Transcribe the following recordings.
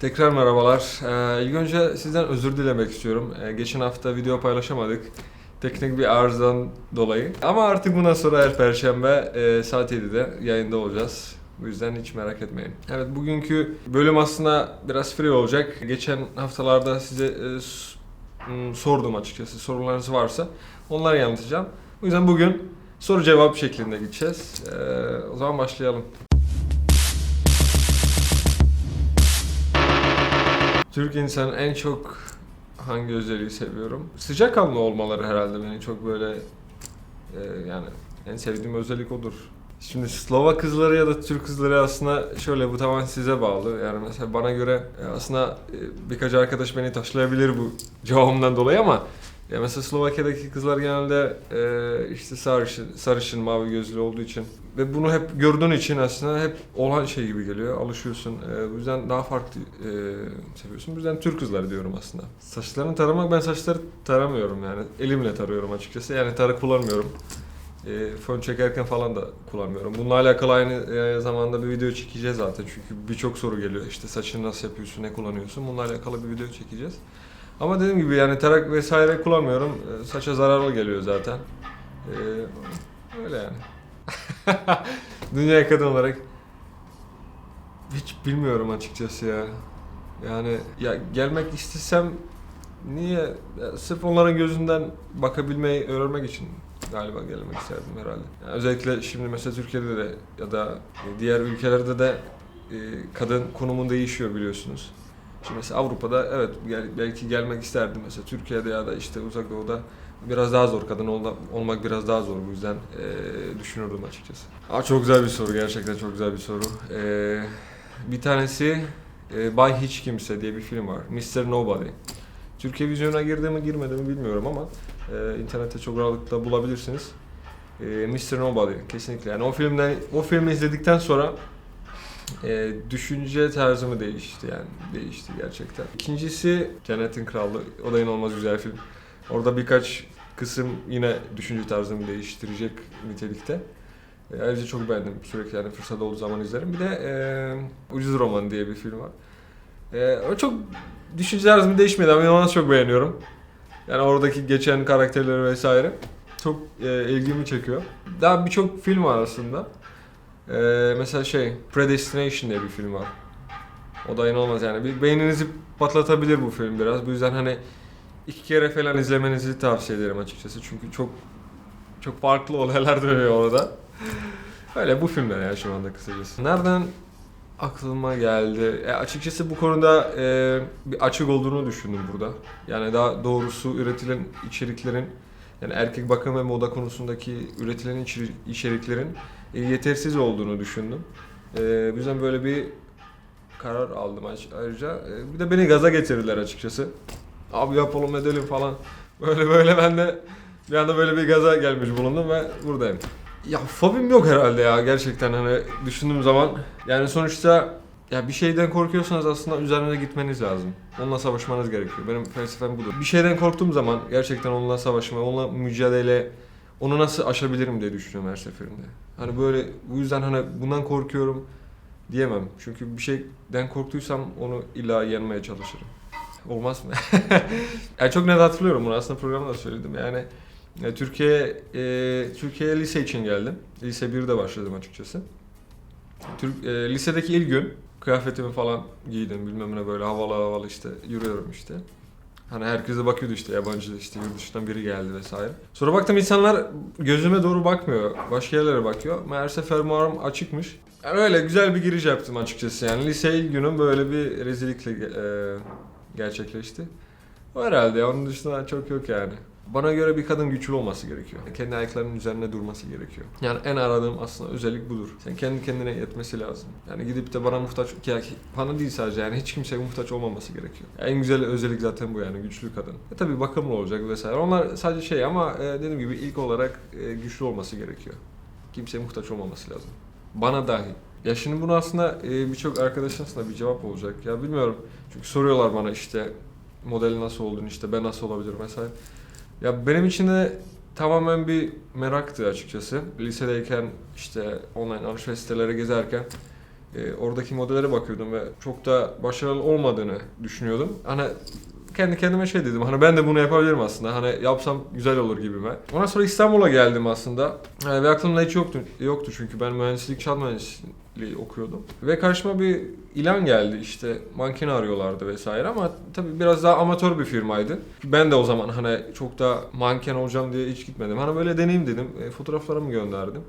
Tekrar merhabalar. Ee, ilk önce sizden özür dilemek istiyorum. Ee, geçen hafta video paylaşamadık. Teknik bir arızadan dolayı. Ama artık bundan sonra her perşembe e, saat 7'de yayında olacağız. Bu yüzden hiç merak etmeyin. Evet bugünkü bölüm aslında biraz free olacak. Geçen haftalarda size e, sordum açıkçası. Sorularınız varsa onları yanıtlayacağım. O yüzden bugün soru cevap şeklinde gideceğiz. Ee, o zaman başlayalım. Türk insanın en çok hangi özelliği seviyorum? Sıcakkanlı olmaları herhalde beni çok böyle e, yani en sevdiğim özellik odur. Şimdi Slovak kızları ya da Türk kızları aslında şöyle bu tamamen size bağlı. Yani mesela bana göre e, aslında e, birkaç arkadaş beni taşlayabilir bu cevabımdan dolayı ama ya mesela Slovakya'daki kızlar genelde e, işte sarışın, sarışın mavi gözlü olduğu için ve bunu hep gördüğün için aslında hep olan şey gibi geliyor. Alışıyorsun. E, bu yüzden daha farklı e, seviyorsun. Bu yüzden Türk kızları diyorum aslında. Saçlarını taramak ben saçları taramıyorum yani. Elimle tarıyorum açıkçası. Yani tarı kullanmıyorum. E, fön çekerken falan da kullanmıyorum. Bununla alakalı aynı e, zamanda bir video çekeceğiz zaten. Çünkü birçok soru geliyor. İşte saçını nasıl yapıyorsun, ne kullanıyorsun? Bununla alakalı bir video çekeceğiz. Ama dediğim gibi yani tarak vesaire kullanmıyorum. E, Saça zararlı geliyor zaten. E, öyle yani. Dünya kadın olarak hiç bilmiyorum açıkçası ya. Yani ya gelmek istesem niye Ya sırf onların gözünden bakabilmeyi öğrenmek için galiba gelmek isterdim herhalde. Yani özellikle şimdi mesela Türkiye'de de ya da diğer ülkelerde de e, kadın konumun değişiyor biliyorsunuz. Şimdi mesela Avrupa'da evet belki gelmek isterdim mesela Türkiye'de ya da işte Uzak Doğu'da biraz daha zor kadın olma- olmak biraz daha zor bu yüzden e, düşünürdüm açıkçası. Aa, çok güzel bir soru gerçekten çok güzel bir soru. E, bir tanesi e, Bay Hiç Kimse diye bir film var. Mr. Nobody. Türkiye vizyona girdi mi girmedi mi bilmiyorum ama e, internette çok rahatlıkla bulabilirsiniz. E, Mr. Nobody kesinlikle. Yani o filmden o filmi izledikten sonra e, düşünce tarzımı değişti yani değişti gerçekten. İkincisi Cennetin Krallığı. O da inanılmaz güzel film. Orada birkaç kısım yine düşünce tarzımı değiştirecek nitelikte. E, ayrıca çok beğendim. Sürekli yani fırsat olduğu zaman izlerim. Bir de e, Ucuz Roman diye bir film var. E, o çok düşünce tarzımı değişmedi ama inanılmaz çok beğeniyorum. Yani oradaki geçen karakterleri vesaire çok e, ilgimi çekiyor. Daha birçok film var aslında. Ee, mesela şey Predestination diye bir film var. O da inanılmaz yani. Bir beyninizi patlatabilir bu film biraz. Bu yüzden hani iki kere falan izlemenizi tavsiye ederim açıkçası. Çünkü çok çok farklı olaylar dönüyor orada. Öyle bu filmler yani şu anda kısacası. Nereden aklıma geldi? E, açıkçası bu konuda e, bir açık olduğunu düşündüm burada. Yani daha doğrusu üretilen içeriklerin yani erkek bakım ve moda konusundaki üretilen içeri- içeriklerin yetersiz olduğunu düşündüm. E, bu yüzden böyle bir karar aldım ayrıca. E, bir de beni gaza getirdiler açıkçası. Abi yapalım edelim falan. Böyle böyle ben de bir anda böyle bir gaza gelmiş bulundum ve buradayım. Ya fobim yok herhalde ya gerçekten hani düşündüğüm zaman. Yani sonuçta ya bir şeyden korkuyorsanız aslında üzerine gitmeniz lazım. Onunla savaşmanız gerekiyor. Benim felsefem budur. Bir şeyden korktuğum zaman gerçekten onunla savaşma, onunla mücadele, onu nasıl aşabilirim diye düşünüyorum her seferinde. Hani böyle bu yüzden hani bundan korkuyorum diyemem. Çünkü bir şeyden korktuysam onu illa yenmeye çalışırım. Olmaz mı? yani çok net hatırlıyorum bunu aslında programda da söyledim. Yani e, Türkiye e, Türkiye'ye lise için geldim. Lise 1'de başladım açıkçası. Türk, e, lisedeki ilk gün kıyafetimi falan giydim bilmem ne böyle havalı havalı işte yürüyorum işte. Hani herkes de bakıyordu işte yabancı işte yurt dışından biri geldi vesaire. Sonra baktım insanlar gözüme doğru bakmıyor. Başka yerlere bakıyor. Meğerse fermuarım açıkmış. Yani öyle güzel bir giriş yaptım açıkçası yani. Lise günüm böyle bir rezillikle e, gerçekleşti. O herhalde onun dışında çok yok yani. Bana göre bir kadın güçlü olması gerekiyor. Kendi ayaklarının üzerine durması gerekiyor. Yani en aradığım aslında özellik budur. Sen kendi kendine yetmesi lazım. Yani gidip de bana muhtaç, ya bana değil sadece yani hiç kimseye muhtaç olmaması gerekiyor. En güzel özellik zaten bu yani güçlü kadın. E tabi bakımlı olacak vesaire. Onlar sadece şey ama e, dediğim gibi ilk olarak e, güçlü olması gerekiyor. Kimseye muhtaç olmaması lazım. Bana dahi. Ya şimdi bunu aslında e, birçok arkadaşın aslında bir cevap olacak. Ya bilmiyorum. Çünkü soruyorlar bana işte modeli nasıl oldun işte ben nasıl olabilirim vesaire. Ya benim için de tamamen bir meraktı açıkçası. Lisedeyken işte online alışveriş siteleri gezerken e, oradaki modellere bakıyordum ve çok da başarılı olmadığını düşünüyordum. Hani kendi kendime şey dedim hani ben de bunu yapabilirim aslında hani yapsam güzel olur gibime. Ondan sonra İstanbul'a geldim aslında E, ve aklımda hiç yoktu, yoktu çünkü ben mühendislik, şat mühendisliği okuyordum. Ve karşıma bir ilan geldi işte mankeni arıyorlardı vesaire ama tabii biraz daha amatör bir firmaydı. Ben de o zaman hani çok da manken olacağım diye hiç gitmedim. Hani böyle deneyim dedim. E, fotoğraflarımı gönderdim.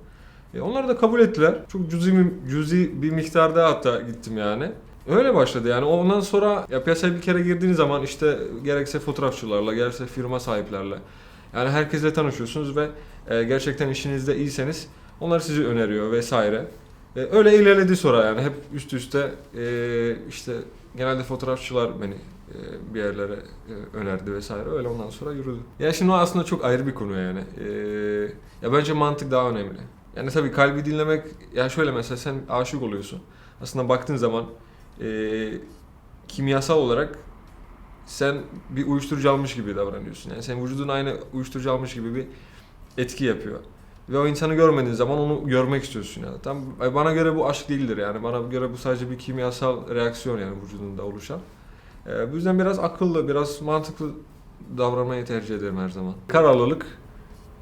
E, onlar da kabul ettiler. Çok cüzi, cüzi bir miktarda hatta gittim yani. Öyle başladı yani ondan sonra ya piyasaya bir kere girdiğiniz zaman işte gerekse fotoğrafçılarla gerekse firma sahiplerle yani herkesle tanışıyorsunuz ve e, gerçekten işinizde iyiyseniz onlar sizi öneriyor vesaire. E, öyle ilerledi sonra yani hep üst üste e, işte genelde fotoğrafçılar beni e, bir yerlere e, önerdi vesaire öyle ondan sonra yürüdü. Ya şimdi o aslında çok ayrı bir konu yani. E, ya bence mantık daha önemli. Yani tabii kalbi dinlemek ya şöyle mesela sen aşık oluyorsun. Aslında baktığın zaman e, kimyasal olarak sen bir uyuşturucu almış gibi davranıyorsun. Yani senin vücudun aynı uyuşturucu almış gibi bir etki yapıyor. Ve o insanı görmediğin zaman onu görmek istiyorsun yani. Tam e, bana göre bu aşk değildir yani. Bana göre bu sadece bir kimyasal reaksiyon yani vücudunda oluşan. E, bu yüzden biraz akıllı, biraz mantıklı davranmayı tercih ederim her zaman. Kararlılık,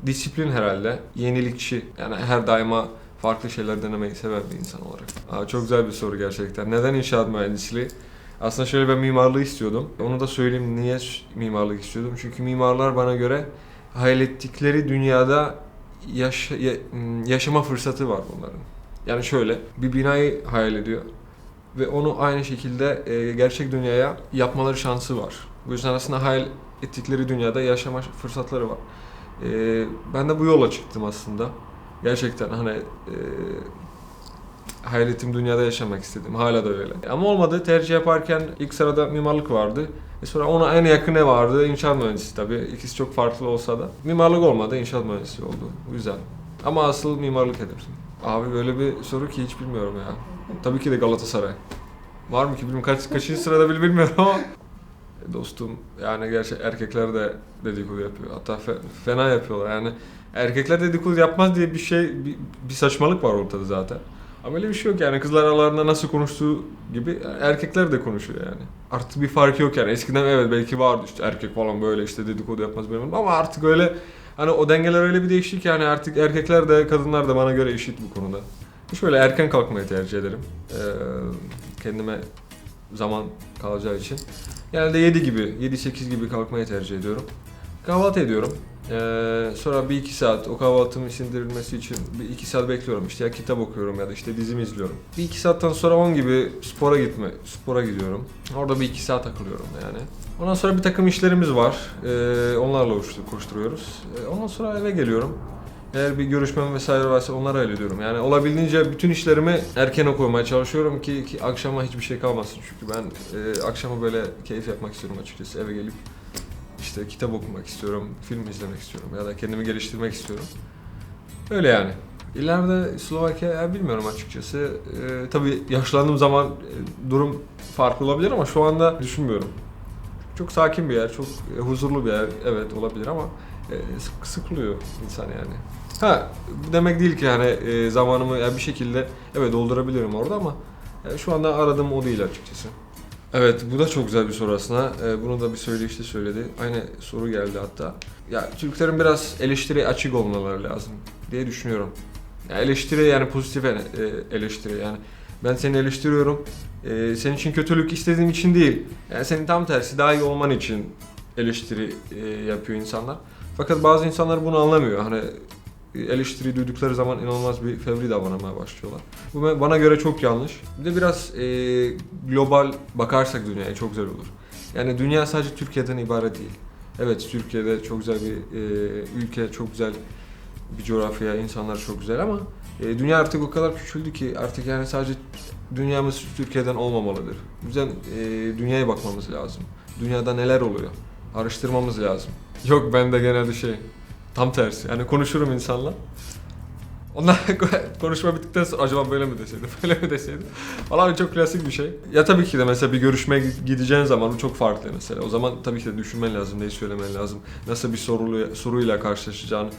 disiplin herhalde, yenilikçi. Yani her daima farklı şeyler denemeyi seven bir insan olarak. Aa, çok güzel bir soru gerçekten. Neden inşaat mühendisliği? Aslında şöyle ben mimarlığı istiyordum. Onu da söyleyeyim niye mimarlık istiyordum. Çünkü mimarlar bana göre hayal ettikleri dünyada yaş- ya- yaşama fırsatı var bunların. Yani şöyle bir binayı hayal ediyor ve onu aynı şekilde e, gerçek dünyaya yapmaları şansı var. Bu yüzden aslında hayal ettikleri dünyada yaşama fırsatları var. E, ben de bu yola çıktım aslında. Gerçekten hani e, hayal ettiğim dünyada yaşamak istedim. Hala da öyle. Ama olmadı. Tercih yaparken ilk sırada mimarlık vardı. E sonra ona en yakın ne vardı? İnşaat mühendisi tabii. İkisi çok farklı olsa da. Mimarlık olmadı, inşaat mühendisi oldu. Güzel. Ama asıl mimarlık hedefim. Abi böyle bir soru ki hiç bilmiyorum ya. Tabii ki de Galatasaray. Var mı ki bilmiyorum. Kaç, kaçıncı sırada bilmiyorum ama. E, Dostum yani gerçi erkekler de dedikodu yapıyor. Hatta fe- fena yapıyorlar yani. Erkekler dedikodu yapmaz diye bir şey, bir, bir saçmalık var ortada zaten. Ama öyle bir şey yok yani kızlar aralarında nasıl konuştuğu gibi erkekler de konuşuyor yani. Artık bir fark yok yani. Eskiden evet belki vardı işte erkek falan böyle işte dedikodu yapmaz benim ama artık öyle hani o dengeler öyle bir değişti ki yani artık erkekler de kadınlar da bana göre eşit bu konuda. Şöyle erken kalkmayı tercih ederim. Ee, kendime zaman kalacağı için. Genelde 7 gibi, 7-8 gibi kalkmayı tercih ediyorum. Kahvaltı ediyorum. Ee, sonra bir iki saat o kahvaltımın sindirilmesi için bir iki saat bekliyorum işte ya kitap okuyorum ya da işte dizimi izliyorum. Bir iki saatten sonra 10 gibi spora gitme, spora gidiyorum. Orada bir iki saat takılıyorum yani. Ondan sonra bir takım işlerimiz var. Ee, onlarla koşturuyoruz. Ee, ondan sonra eve geliyorum. Eğer bir görüşmem vesaire varsa onları hallediyorum. Yani olabildiğince bütün işlerimi erkene koymaya çalışıyorum ki, ki akşama hiçbir şey kalmasın. Çünkü ben e, akşama böyle keyif yapmak istiyorum açıkçası. Eve gelip işte kitap okumak istiyorum, film izlemek istiyorum ya da kendimi geliştirmek istiyorum. Öyle yani. İleride Slovakya ya bilmiyorum açıkçası. Ee, tabii yaşlandığım zaman e, durum farklı olabilir ama şu anda düşünmüyorum. Çok sakin bir yer, çok e, huzurlu bir yer. Evet olabilir ama e, sık- sıkılıyor insan yani. Ha demek değil ki hani e, zamanımı ya bir şekilde evet doldurabilirim orada ama e, şu anda aradığım o değil açıkçası. Evet bu da çok güzel bir soru aslında. Ee, bunu da bir söyleşte söyledi. Aynı soru geldi hatta. Ya Türklerin biraz eleştiri açık olmaları lazım diye düşünüyorum. Ya eleştiri yani pozitif e- eleştiri yani. Ben seni eleştiriyorum. Ee, senin için kötülük istediğim için değil. Yani senin tam tersi daha iyi olman için eleştiri e, yapıyor insanlar. Fakat bazı insanlar bunu anlamıyor. Hani eleştiri duydukları zaman inanılmaz bir fevri davranmaya başlıyorlar. Bu bana göre çok yanlış. Bir de biraz e, global bakarsak dünyaya çok güzel olur. Yani dünya sadece Türkiye'den ibaret değil. Evet Türkiye'de çok güzel bir e, ülke, çok güzel bir coğrafya, insanlar çok güzel ama e, dünya artık o kadar küçüldü ki artık yani sadece dünyamız Türkiye'den olmamalıdır. O yüzden e, dünyaya bakmamız lazım. Dünyada neler oluyor? Araştırmamız lazım. Yok ben de genelde şey tam tersi. Yani konuşurum insanla. Onlar konuşma bittikten sonra acaba böyle mi deseydim, böyle mi deseydim? Falan çok klasik bir şey. Ya tabii ki de mesela bir görüşmeye gideceğin zaman bu çok farklı mesela. O zaman tabii ki de düşünmen lazım, neyi söylemen lazım, nasıl bir sorulu, soruyla karşılaşacağını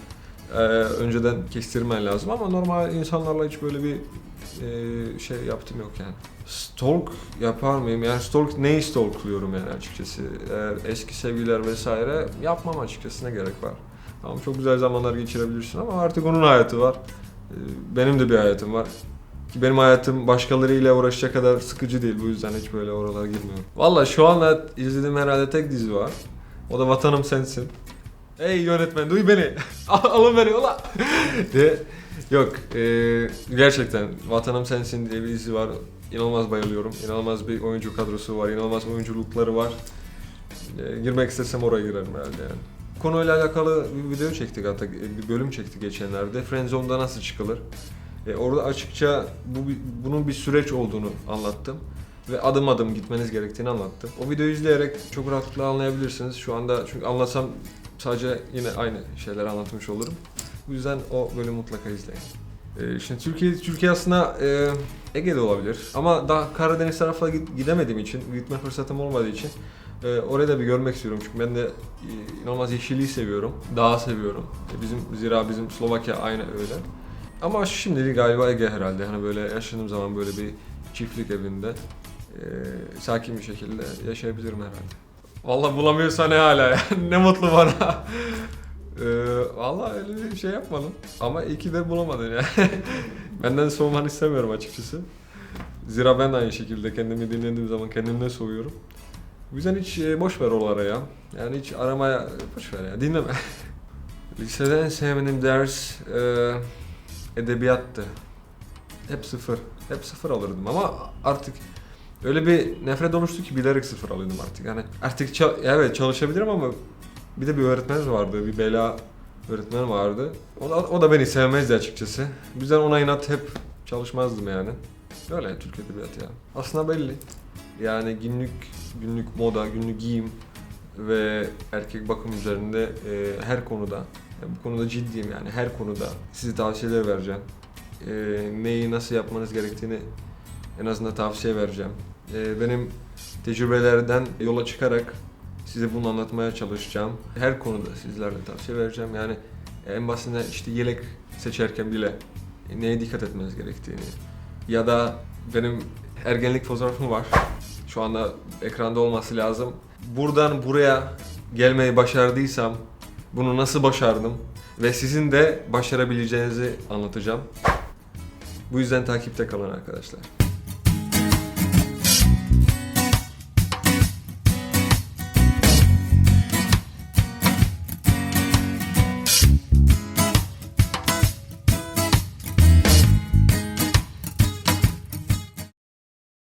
Ee, önceden kestirmen lazım ama normal insanlarla hiç böyle bir e, şey yaptım yok yani. Stalk yapar mıyım? Yani stalk neyi stalkluyorum yani açıkçası. Eğer eski sevgililer vesaire yapmam açıkçası ne gerek var. Tamam çok güzel zamanlar geçirebilirsin ama artık onun hayatı var. Ee, Benim de bir hayatım var. Ki benim hayatım başkalarıyla uğraşacak kadar sıkıcı değil. Bu yüzden hiç böyle oralara girmiyorum. Valla şu anda izlediğim herhalde tek dizi var. O da Vatanım Sensin. Ey yönetmen duy beni. Al- Alın beni ulan. De, yok e, gerçekten Vatanım Sensin diye bir dizi var. İnanılmaz bayılıyorum. İnanılmaz bir oyuncu kadrosu var. İnanılmaz oyunculukları var. E, girmek istesem oraya girerim herhalde yani. Konuyla alakalı bir video çektik hatta bir bölüm çektik geçenlerde. Friendzone'da nasıl çıkılır? E, orada açıkça bu bunun bir süreç olduğunu anlattım ve adım adım gitmeniz gerektiğini anlattım. O videoyu izleyerek çok rahatlıkla anlayabilirsiniz. Şu anda çünkü anlatsam sadece yine aynı şeyleri anlatmış olurum. Bu yüzden o bölümü mutlaka izleyin. E, şimdi Türkiye Türkiye aslında e, Ege'de olabilir ama daha Karadeniz tarafına gidemediğim için, gitme fırsatım olmadığı için e, orayı da bir görmek istiyorum çünkü ben de e, inanılmaz yeşilliği seviyorum, dağı seviyorum. E, bizim zira bizim Slovakya aynı öyle. Ama şimdilik galiba Ege herhalde. Hani böyle yaşadığım zaman böyle bir çiftlik evinde e, sakin bir şekilde yaşayabilirim herhalde. Vallahi bulamıyorsa ne hala ya. ne mutlu bana. e, vallahi öyle bir şey yapmadım. Ama iyi ki de bulamadın ya. Benden soğumanı istemiyorum açıkçası. Zira ben de aynı şekilde kendimi dinlediğim zaman kendimden soğuyorum. O yüzden hiç e, boş ver oralara ya. Yani hiç aramaya boş ver ya. Dinleme. Lisede en sevmediğim ders e, edebiyattı. Hep sıfır. Hep sıfır alırdım ama artık öyle bir nefret oluştu ki bilerek sıfır alıyordum artık. Yani artık ça- evet çalışabilirim ama bir de bir öğretmenimiz vardı. Bir bela öğretmen vardı. O da, o da beni sevmezdi açıkçası. Bu yüzden ona inat hep çalışmazdım yani. Öyle Türk edebiyatı ya. Aslında belli. Yani günlük günlük moda, günlük giyim ve erkek bakım üzerinde e, her konuda ya bu konuda ciddiyim yani her konuda size tavsiyeler vereceğim. E, neyi nasıl yapmanız gerektiğini en azından tavsiye vereceğim. E, benim tecrübelerden yola çıkarak size bunu anlatmaya çalışacağım. Her konuda sizlerle tavsiye vereceğim. Yani en basitinden işte yelek seçerken bile neye dikkat etmeniz gerektiğini ya da benim ergenlik fotoğrafım var. Şu anda ekranda olması lazım. Buradan buraya gelmeyi başardıysam bunu nasıl başardım ve sizin de başarabileceğinizi anlatacağım. Bu yüzden takipte kalın arkadaşlar.